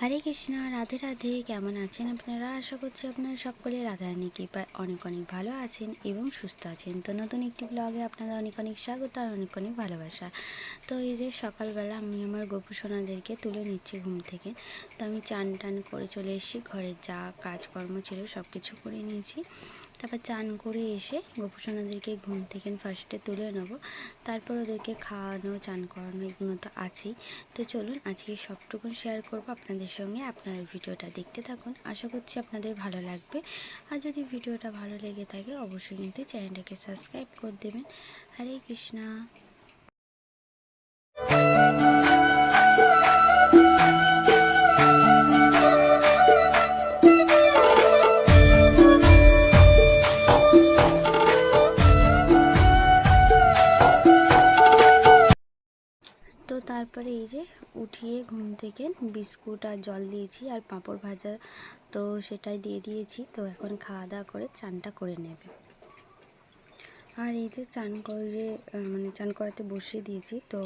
হরে কৃষ্ণা, রাধে রাধে। কেমন আছেন আপনারা? আশা করছি আপনারা সকলে রাধারানী কৃপায় অনেক অনেক ভালো আছেন এবং সুস্থ আছেন। তো নতুন একটি ব্লগে আপনাদের অনেক অনেক স্বাগত আর অনেক অনেক ভালোবাসা। তো এই যে সকালবেলা আমি আমার গোপু সোনাদেরকে তুলে নিচ্ছি ঘুম থেকে। তো আমি চান টান করে চলে এসেছি। ঘরের যা কাজকর্ম ছিল সব কিছু করে নিয়েছি। তারপর চান করে এসে গোপুসোনাদেরকে ঘুম থেকে ফার্স্টে তুলে নেব। তারপর ওদেরকে খাওয়ানো, চান করানো এগুলো তো আছেই। তো চলুন আজকে সবটুকু শেয়ার করব আপনাদের সঙ্গে। আপনারা ভিডিওটা দেখতে থাকুন। আশা করছি আপনাদের ভালো লাগবে। আর যদি ভিডিওটা ভালো লেগে থাকে, অবশ্যই কিন্তু চ্যানেলটাকে সাবস্ক্রাইব করে দেবেন। হরে কৃষ্ণা। তো তারপরে এই যে উঠিয়ে ঘুম থেকে বিস্কুট আর জল দিয়েছি আর পাঁপড় ভাজা তো সেটাই দিয়ে দিয়েছি। তো এখন খাওয়া দাওয়া করে চানটা করে নেবে। আর এই যে চান করে মানে চান করাতে বসিয়ে দিয়েছি। তো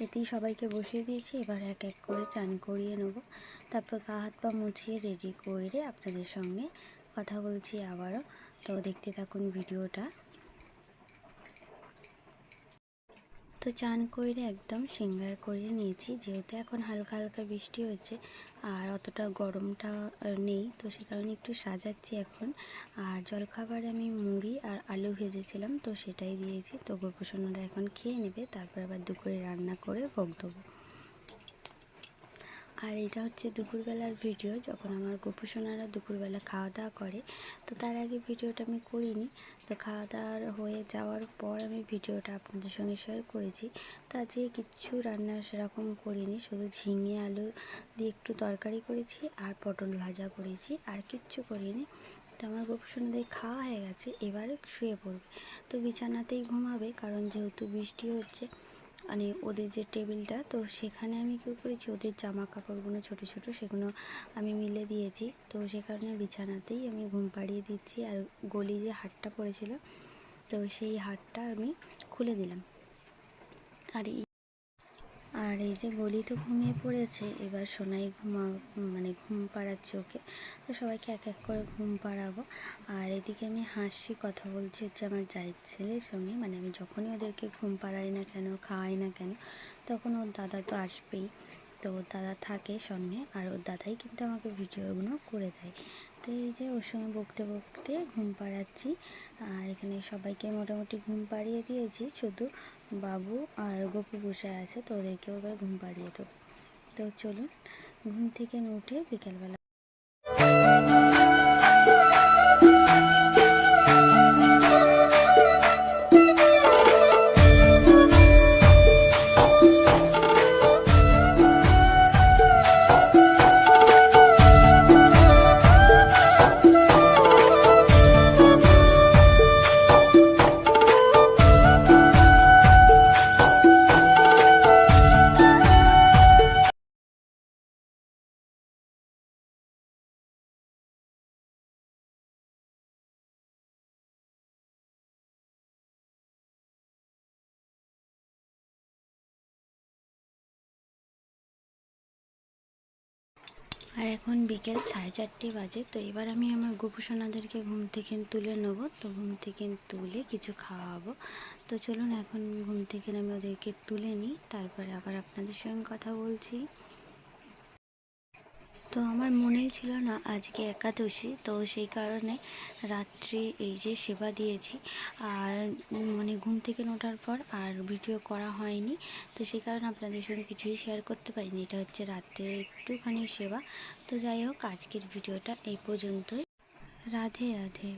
এতেই সবাইকে বসিয়ে দিয়েছি। এবার এক এক করে চান করিয়ে নেব। তারপর গা হাত পা মুছিয়ে রেডি করে আপনাদের সঙ্গে কথা বলছি আবারও। তো দেখতে থাকুন ভিডিওটা। তো চান করে একদম সিঙ্গার করে নিয়েছি। যেহেতু এখন হালকা হালকা বৃষ্টি হচ্ছে আর অতটা গরমটা নেই, তো সে কারণে একটু সাজাচ্ছি এখন। আর জলখাবারে আমি মুড়ি আর আলু ভেজেছিলাম, তো সেটাই দিয়েছি। তো গোপোষণরা এখন খেয়ে নেবে, তারপর আবার দুপুরে রান্না করে ভোগ দেবো। আর এটা হচ্ছে দুপুরবেলার ভিডিও, যখন আমার গোপুসোনারা দুপুরবেলা খাওয়া দাওয়া করে, তো তার আগে ভিডিওটা আমি করিনি। তো খাওয়া দাওয়ার হয়ে যাওয়ার পর আমি ভিডিওটা আপনাদের সঙ্গে শেয়ার করেছি। তো আজকে কিচ্ছু রান্না সেরকম করিনি, শুধু ঝিঙে আলু দিয়ে একটু তরকারি করেছি আর পটল ভাজা করেছি, আর কিচ্ছু করিনি। তো আমার গোপুসোনাদের খাওয়া হয়ে গেছে, এবারে শুয়ে পড়বে। তো বিছানাতেই ঘুমাবে, কারণ যেহেতু বৃষ্টি হচ্ছে মানে ওদের যে টেবিলটা, তো সেখানে আমি কী করেছি, ওদের জামা কাপড়গুলো ছোটো ছোটো সেগুলো আমি মিলে দিয়েছি। তো সেখানে বিছানাতেই আমি ঘুম পাড়িয়ে দিচ্ছি আর গলি যে হাটটা পড়েছিল, তো সেই হাটটা আমি খুলে দিলাম। আর আর এই যে গলি তো ঘুমিয়ে পড়েছে, এবার সোনাই ঘুমা মানে ঘুম পাড়াচ্ছে ওকে। তো সবাইকে এক এক করে ঘুম পাড়াবো। আর এদিকে আমি হাসি, কথা বলছি হচ্ছে আমার জায়ের ছেলের সঙ্গে। মানে আমি যখনই ওদেরকে ঘুম পাড়াই না কেন, খাওয়াই না কেন, তখন ওর দাদা তো আসবেই। তো দাদা থাকে সঙ্গে, আর ওর দাদাই কিন্তু আমাকে ভিডিওগুলো করে দেয়। তো এই যে ওর সঙ্গে বকতে বকতে ঘুম পাড়াচ্ছি। আর এখানে সবাইকে মোটামুটি ঘুম পাড়িয়ে দিয়েছি, শুধু বাবু আর গপু বসে আছে, তো ওদেরকেও এবার ঘুম পাড়িয়ে দেবো। তো চলুন, ঘুম থেকে উঠে বিকেলবেলা আর এখন বিকেল সাড়ে চারটে বাজে, তো এবার আমি আমার গোপুসোনাদেরকে ঘুম থেকে তুলে নেব। তো ঘুম থেকে তুলে কিছু খাওয়াবো। তো চলুন এখন ঘুম থেকে আমি ওদেরকে তুলে নিই, তারপরে আবার আপনাদের সঙ্গে কথা বলছি। তো আমার মনেই ছিল না আজকে একাদশী, তো সেই কারণে রাত্রি এই যে সেবা দিয়েছি। আর মানে ঘুম থেকে নোটার পর আর ভিডিও করা হয়নি, তো সেই কারণে আপনাদের সঙ্গে কিছুই শেয়ার করতে পারিনি। এটা হচ্ছে রাত্রে একটুখানি সেবা। তো যাই হোক, আজকের ভিডিওটা এই পর্যন্তই। রাধে রাধে।